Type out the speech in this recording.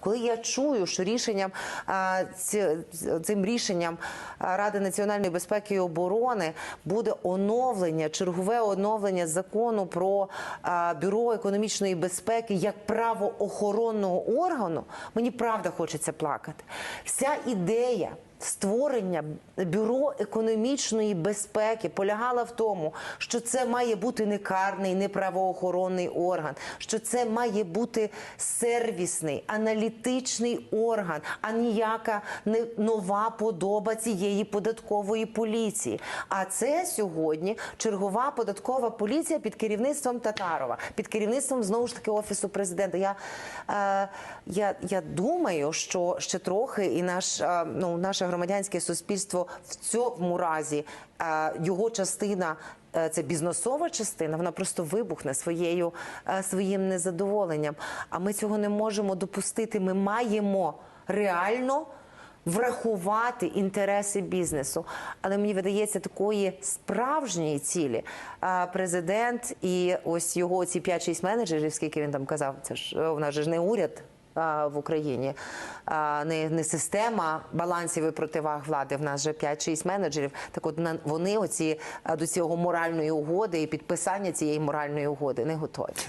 Коли я чую, що рішенням цим рішенням Ради національної безпеки і оборони буде оновлення, чергове оновлення закону про бюро економічної безпеки як правоохоронного органу, мені правда хочеться плакати. Вся ідея. Створення бюро економічної безпеки полягала в тому, що це має бути не карний, не правоохоронний орган, що це має бути сервісний, аналітичний орган, а ніяка не нова подоба цієї податкової поліції. А це сьогодні чергова податкова поліція під керівництвом Татарова, під керівництвом знову ж таки офісу президента. Я, е, я, я думаю, що ще трохи і наш е, ну наше громадянське суспільство в цьому разі е, його частина. е, Це бізнесова частина, вона просто вибухне своєю е, своїм незадоволенням. А ми цього не можемо допустити. Ми маємо реально врахувати інтереси бізнесу. Але мені видається такої справжньої цілі. Президент і ось його ці 5-6 менеджерів, скільки він там казав, це ж у нас же ж не уряд. В Україні не, не система балансів і противаг влади. В нас вже 5-6 менеджерів. Так от вони оці до цього моральної угоди і підписання цієї моральної угоди не готові.